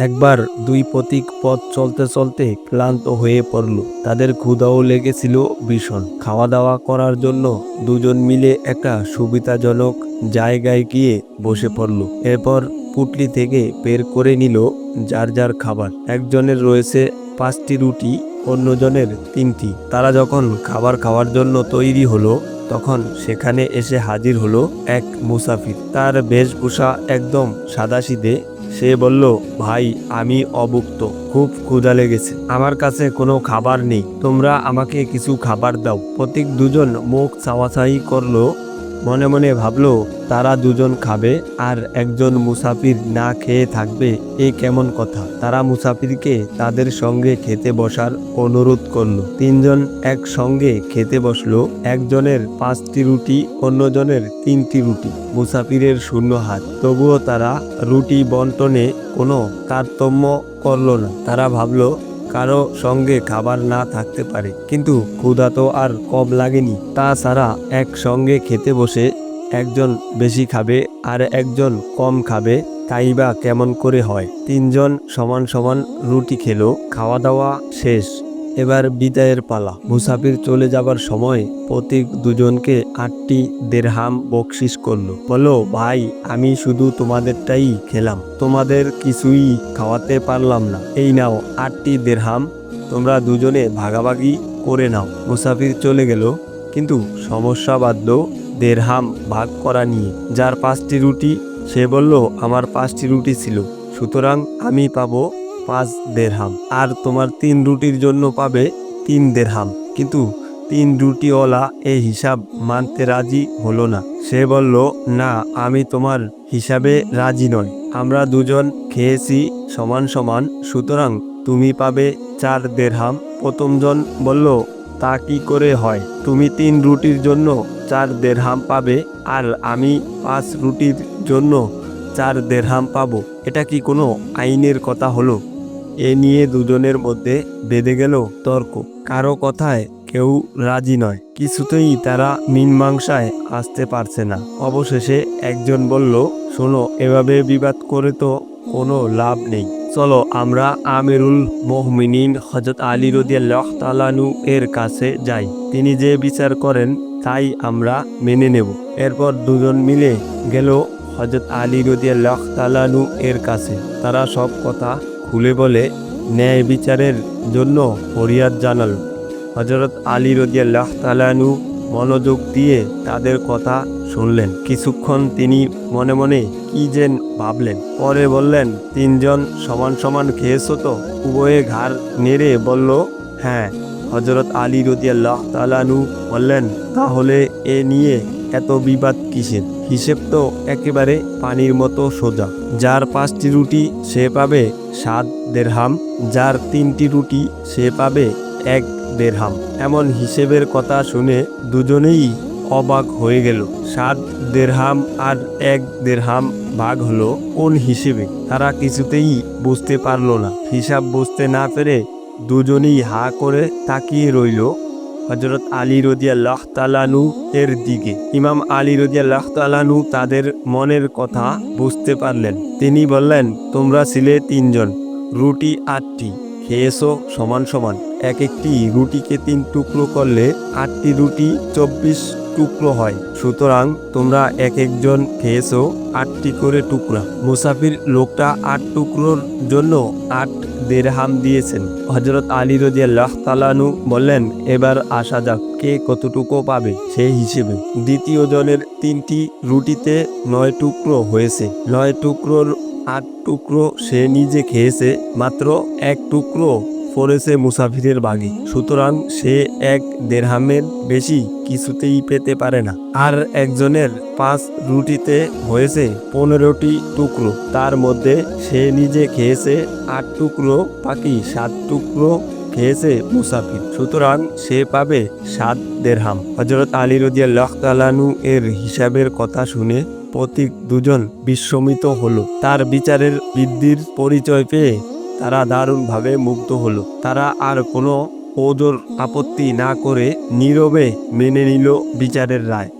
একবার দুই পথিক পথ চলতে চলতে ক্লান্ত হয়ে পড়ল। তাদের ক্ষুধাও লেগেছিল ভীষণ। খাওয়া দাওয়া করার জন্য দুজন মিলে একটা সুবিধাজনক জায়গায় গিয়ে বসে পড়ল। এরপর পুটলি থেকে বের করে নিল যার যার খাবার। একজনের রয়েছে পাঁচটি রুটি, অন্যজনের তিনটি। তারা যখন খাবার খাওয়ার জন্য তৈরি হলো, তখন সেখানে এসে হাজির হলো এক মুসাফির। তার বেশভূষা একদম সাদাসিধে সে বলল, ভাই, আমি অভুক্ত। খুব ক্ষুধা লেগেছে। আমার কাছে কোনো খাবার নেই। তোমরা আমাকে কিছু খাবার দাও। প্রতীক দুজন মুখ চাওয়াচাই করল। মনে মনে ভাবল, তারা দুজন খাবে আর একজন মুসাফির না খেয়ে থাকবে, এ কেমন কথা? তারা মুসাফিরকে তাদের সঙ্গে খেতে বসার অনুরোধ করল। তিনজন একসঙ্গে খেতে বসল, একজনের পাঁচটি রুটি, অন্যজনের তিনটি রুটি। মুসাফিরের শূন্য হাত। তবুও তারা রুটি বন্টনে কোনো তারতম্য করল না। তারা ভাবলো কারও সঙ্গে খাবার না থাকতে পারে। কিন্তু ক্ষুধা তো আর কম লাগেনি। তাছাড়া একসঙ্গে খেতে বসে একজন বেশি খাবে আর একজন কম খাবে, তাই বা কেমন করে হয়? তিনজন সমান সমান রুটি খেলো, খাওয়া দাওয়া শেষ। এবার বিদায়ের পালা। মুসাফির চলে যাবার সময় প্রতীক দুজনকে আটটি দেড়হাম বকশিস করল। বলো ভাই, আমি শুধু তোমাদেরটাই খেলাম। তোমাদের কিছুই খাওয়াতে পারলাম না। এই নাও আটটি দেড়হাম। তোমরা দুজনে ভাগাভাগি করে নাও। মুসাফির চলে গেল। কিন্তু সমস্যা বাঁধল দেড়হাম ভাগ করা নিয়ে। যার পাঁচটি রুটি, সে বলল, আমার পাঁচটি রুটি ছিল। সুতরাং আমি পাবো পাঁচ দেড়হাম। আর তোমার তিন রুটির জন্য পাবে তিন দেড়হাম। কিন্তু তিন রুটিওয়ালা এই হিসাব মানতে রাজি হলো না। সে বলল, না, আমি তোমার হিসাবে রাজি নয় আমরা দুজন খেয়েছি সমান সমান। সুতরাং তুমি পাবে চার দেড়হাম। প্রথমজন বলল, তা কি করে হয়? তুমি তিন রুটির জন্য চার দেড়হাম পাবে আর আমি পাঁচ রুটির জন্য চার দেড়হাম পাবো। এটা কি কোনো আইনের কথা হলো? এ নিয়ে দুজনের মধ্যে বেঁধে গেল তর্ক। কারও কথায় কেউ রাজি নয়। কিছুতেই তারা মীমাংসায় আসতে পারছে না। অবশেষে একজন বলল, শোনো, এভাবে বিবাদ করে তো কোনো লাভ নেই। চলো, আমরা আমিরুল মোহমিনিন হজরত আলী রদিয়াল্লাহ তালানু এর কাছে যাই। তিনি যে বিচার করেন, তাই আমরা মেনে নেব। এরপর দুজন মিলে গেল হজরত আলী রদিয়াল্লাহ তালানু এর কাছে। তারা সব কথা খুলে বলে, ন্যায় বিচারের জন্য ফরিয়াদ জানাল। হজরত আলী রদিয়াল্লাহ তালানু মনোযোগ দিয়ে তাদের কথা শুনলেন। কিছুক্ষণ তিনি মনে মনে কি যেন ভাবলেন। পরে বললেন, তিনজন সমান সমান খেয়েছো তো? উভয়ে ঘাড় নেড়ে বলল হ্যাঁ। হজরত আলী রদিয়াল্লাহ তালানু বললেন, তাহলে এ নিয়ে এত বিবাদ কিসের? হিসেব তো একেবারে পানির মতো সোজা। যার পাঁচটি রুটি সে পাবে সাত দেড়হাম, যার তিনটি রুটি সে পাবে এক দেড়হাম। এমন হিসেবের কথা শুনে দুজনেই অবাক হয়ে গেল। সাত দেড়হাম আর এক দেড়হাম ভাগ হলো কোন হিসেবে? তারা কিছুতেই বুঝতে পারল না। হিসাব বুঝতে না পেরে দুজনেই হা করে তাকিয়ে রইল হজরত আলী রদিয়াল্লাহ তালানু এর দিকে। ইমাম আলী রদিয়াল্লাহ তালানু তাদের মনের কথা বুঝতে পারলেন। তিনি বললেন, তোমরা ছিলে তিনজন, রুটি আটটি, খেয়েছো সমান সমান। এক একটি রুটিকে তিন টুকরো করলে আটটি রুটি চব্বিশ টুকরো হয়। সুতরাং তোমরা এক একজন খেয়েছো আটটি করে টুকরা। মুসাফির লোকটা আট টুকরোর জন্য আট দেড়হাম দিয়েছেন। হজরত আলী রদিয়াল্লাহ তালানু বললেন, এবার আসা যাক, কে কতটুকু পাবে? সেই হিসেবে দ্বিতীয় জনের তিনটি রুটিতে নয় টুকরো হয়েছে। নয় টুকরোর আট টুকরো সে নিজে খেয়েছে, মাত্র এক টুকরো পড়েছে মুসাফিরের বাগি। সুতরাং সে এক দেড়হামের বেশি কিছুতেই পেতে পারে না। আর একজনের পাঁচ রুটিতে হয়েছে পনেরোটি টুকরো। তার মধ্যে সে নিজে খেয়েছে আট টুকরো, বাকি সাত টুকরো খেয়েছে মুসাফির। সুতরাং সে পাবে সাত দেড়হাম। হজরত আলী রদিয়াল্লাহ লখতালানু এর হিসাবের কথা শুনে প্রতীক দুজন বিস্মিত হলো। তার বিচারের বৃদ্ধির পরিচয় পেয়ে তারা দারুণভাবে মুগ্ধ হলো। তারা আর কোনো ওজোর আপত্তি না করে নীরবে মেনে নিল বিচারের রায়।